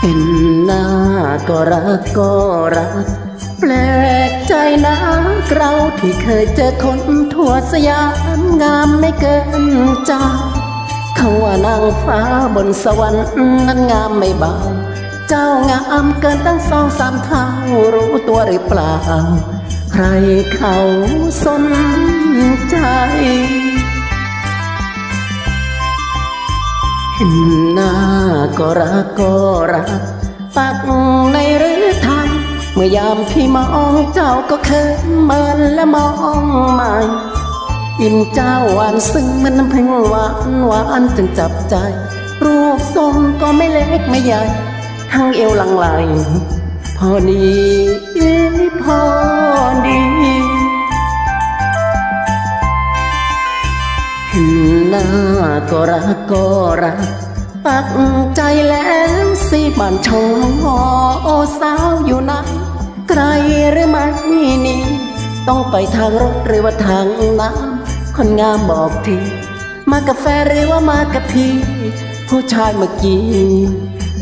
เห็นหน้าก็รักก็รัก แปลกใจนะเราที่เคยเจอคนทั่วสยามงามไม่เกินใจเขาว่านางฟ้าบนสวรรค์นั้นงามไม่เบา เจ้างามเกินตั้งสองสามเท่ารู้ตัวหรือเปล่า ใครเขาสนใจ ห็นหน้าก็รักก็รักปักในหรือไทยเมื่อยามพี่มองเจ้าก็เคินเมินและมองใหม่ยิ้มเจ้าหวานซึ้งมันน้ำพึ่งหวานหวานจนจับใจ รูปทรงก็ไม่เล็กไม่ใหญ่ทั้งเอวหลังไหลพอดี เห็นหน้าก็รักก็รัก ปักใจแล้วสิบ้านชงหอโอสาวอยู่ไหนไกลหรือไม่นี่ต้องไปทางรถหรือว่าทางน้ำคนงามบอกทีมากับแฟหรือว่ามากับพี่ผู้ชายเมื่อกี้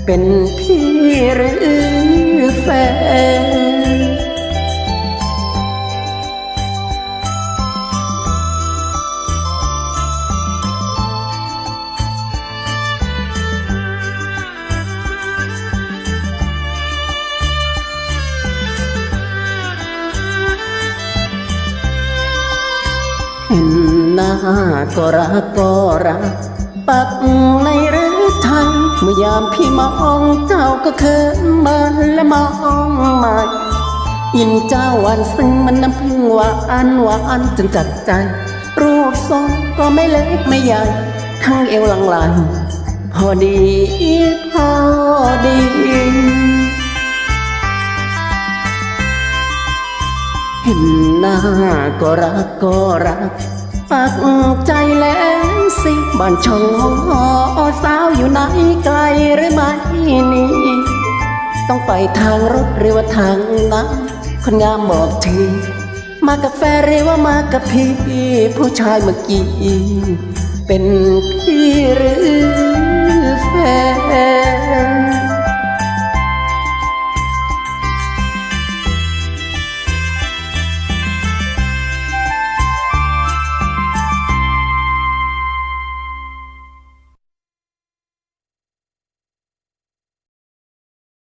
เป็นพี่หรือแฟน เห็นหน้าก็รักก็รัก ปักในหรือไทยเมื่อยามพี่มองเจ้าก็เคินเมินและมองใหม่ยินเจ้าหวานซึ้งมันน้ำพึ่งหวานหวานจนจัดใจ รูปทรงก็ไม่เล็กไม่ใหญ่ ทั้งเอวหลังไหลพอดีพอดี ห็นหน้าก็รักก็รักปักใจแล้วสิบ้านชงหอสาวอยู่ไหนไกลหรือไม่นี่ต้องไปทางรถหรือว่าทางน้ำคนงามบอกทีมากับแฟนหรือว่ามากับพี่ ผู้ชายเมื่อกี้เป็นพี่หรือ